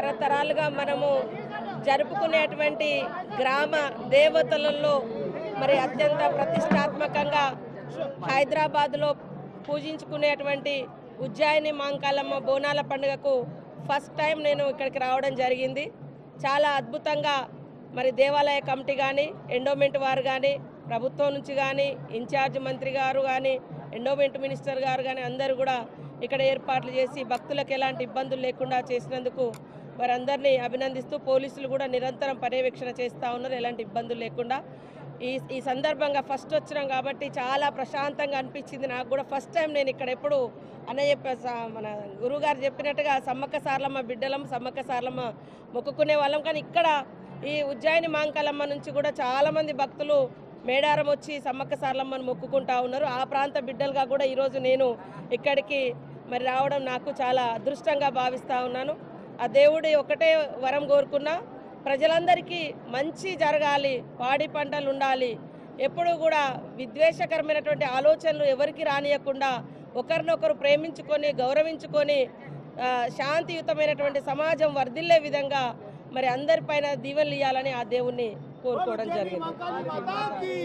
తరతరాలుగా మనము జరుపుకునేటువంటి గ్రామ దేవతలలో మరి అత్యంత ప్రతిష్టాత్మకంగా హైదరాబాద్లో పూజించుకునేటువంటి ఉజ్జాయిని మాంకాలమ్మ బోనాల పండుగకు ఫస్ట్ టైం నేను ఇక్కడికి రావడం జరిగింది. చాలా అద్భుతంగా మరి దేవాలయ కమిటీ కానీ ఎండోమెంట్ వారు కానీ ప్రభుత్వం నుంచి కానీ ఇన్ఛార్జ్ మంత్రి గారు కానీ ఎండోమెంట్ మినిస్టర్ గారు కానీ అందరూ కూడా ఇక్కడ ఏర్పాట్లు చేసి భక్తులకు ఎలాంటి ఇబ్బందులు లేకుండా చేసినందుకు వారందరినీ అభినందిస్తూ పోలీసులు కూడా నిరంతరం పర్యవేక్షణ చేస్తూ ఉన్నారు. ఎలాంటి ఇబ్బందులు లేకుండా. ఈ ఈ సందర్భంగా ఫస్ట్ వచ్చినాం కాబట్టి చాలా ప్రశాంతంగా అనిపించింది. నాకు కూడా ఫస్ట్ టైం నేను ఇక్కడ ఎప్పుడు అన్న చెప్ప మన గురువుగారు చెప్పినట్టుగా సమ్మక్క సార్లమ్మ బిడ్డలం సమ్మక్క సార్లమ్మ మొక్కుకునే వాళ్ళం. కానీ ఇక్కడ ఈ ఉజ్జాయిని మాంకాలమ్మ నుంచి కూడా చాలామంది భక్తులు మేడారం వచ్చి సమ్మక్క సార్లమ్మను మొక్కుకుంటా ఉన్నారు. ఆ ప్రాంత బిడ్డలుగా కూడా ఈరోజు నేను ఇక్కడికి మరి రావడం నాకు చాలా అదృష్టంగా భావిస్తూ ఉన్నాను. ఆ దేవుడి ఒకటే వరం కోరుకున్నా ప్రజలందరికీ మంచి జరగాలి పాడి పంటలు ఉండాలి. ఎప్పుడూ కూడా విద్వేషకరమైనటువంటి ఆలోచనలు ఎవరికి రానియకుండా ఒకరినొకరు ప్రేమించుకొని గౌరవించుకొని శాంతియుతమైనటువంటి సమాజం వర్ధిల్లే విధంగా మరి అందరిపైన దీవెనలు ఇవ్వాలని ఆ దేవుణ్ణి కోరుకోవడం జరిగింది.